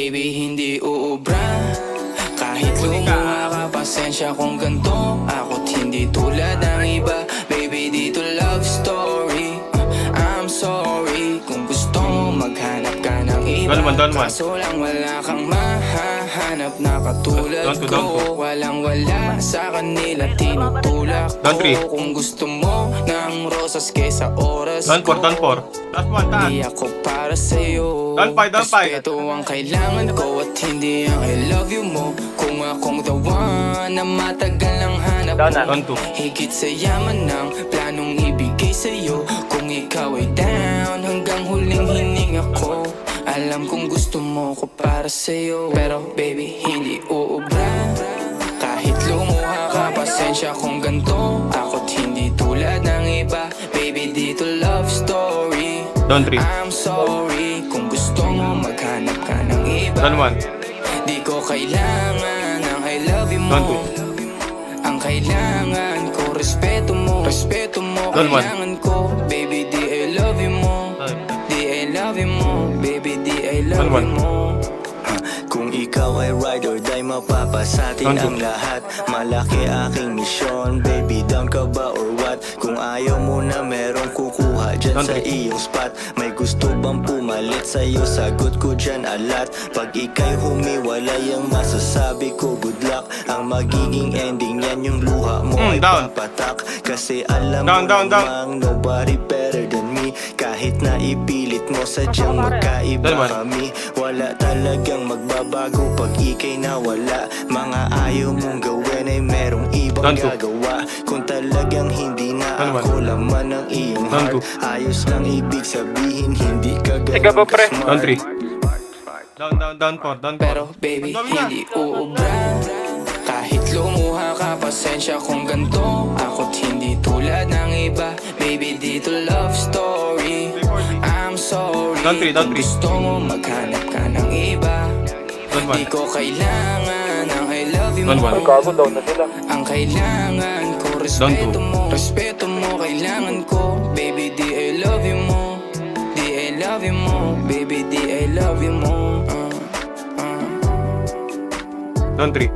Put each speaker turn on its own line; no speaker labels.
baby hindi uubra. Kahit lumuha ka, pasensya kung ganto Ako't hindi tulad ng iba ka ng iba
Doon man, doon man.
Kaso lang wala kang mahahanap na katulad
Doon to, doon
ko Walang wala sa kanila tinutulak
Down three.
ko Kung gusto mo ng rosas kesa oras
Down
ko
down for. Last one, taas.
Di ako para sa'yo
Down five, down five.
Respeto ang kailangan ko At hindi ang I love you mo Kung akong the one Na matagal ang hanap
Down na.
mo
Down two.
Higit sa yaman ng planong ibigay sa'yo Kung ikaw ay down Alam kong gusto mo ko para sa'yo Pero baby hindi uubra Kahit lumuha ka Pasensya kung ganto Ako't hindi tulad ng iba Baby dito love story
Down three.
I'm sorry Kung gusto mo maghanap ka ng iba
Down one.
Di ko kailangan ng I love you mo
Down two.
Ang kailangan ko Respeto mo Respeto mo
one.
Kailangan ko Baby Mo
Kung ikaw ay ride or die mapapasatin ang lahat. Malaki aking misyon Baby down ka ba or what? Kung ayaw mo na merong kukuha dyan sa iyong spot. May gusto bang pumalit sa'yo? Sagot ko dyan alat. Pag ika'y humiwalay ang masasabi ko Good luck. Ang magiging ending yan yung luha mo
Mm,
ay
down.
papatak Kasi alam
Down,
mo
down, down.
nobody better than me Kahit na ipilit mo sadyang magkaiba kami Wala talagang magbabago pag ikay nawala Mga ayaw mong gawin ay merong ibang gagawa Kung talagang hindi na
one.
ako laman ng iyong heart. Ayos lang ibig sabihin hindi ka
pre?
smart
Down. Down, down, down four. Down four.
Pero baby, hindi uubra Kahit lumuha ka, pasensya kung ganto Ako't hindi tulad ng iba Baby, dito love story
Down three, down
Kung
three.
gusto mo maghanap ka ng iba
Down one.
Di ko kailangan ng I love you
Down
mo
one.
Gago down na sila.
Ang kailangan ko, respeto mo Respeto mo, kailangan ko Baby, di I love you mo Di I love you mo Baby, di I love you mo uh, uh.
Down three.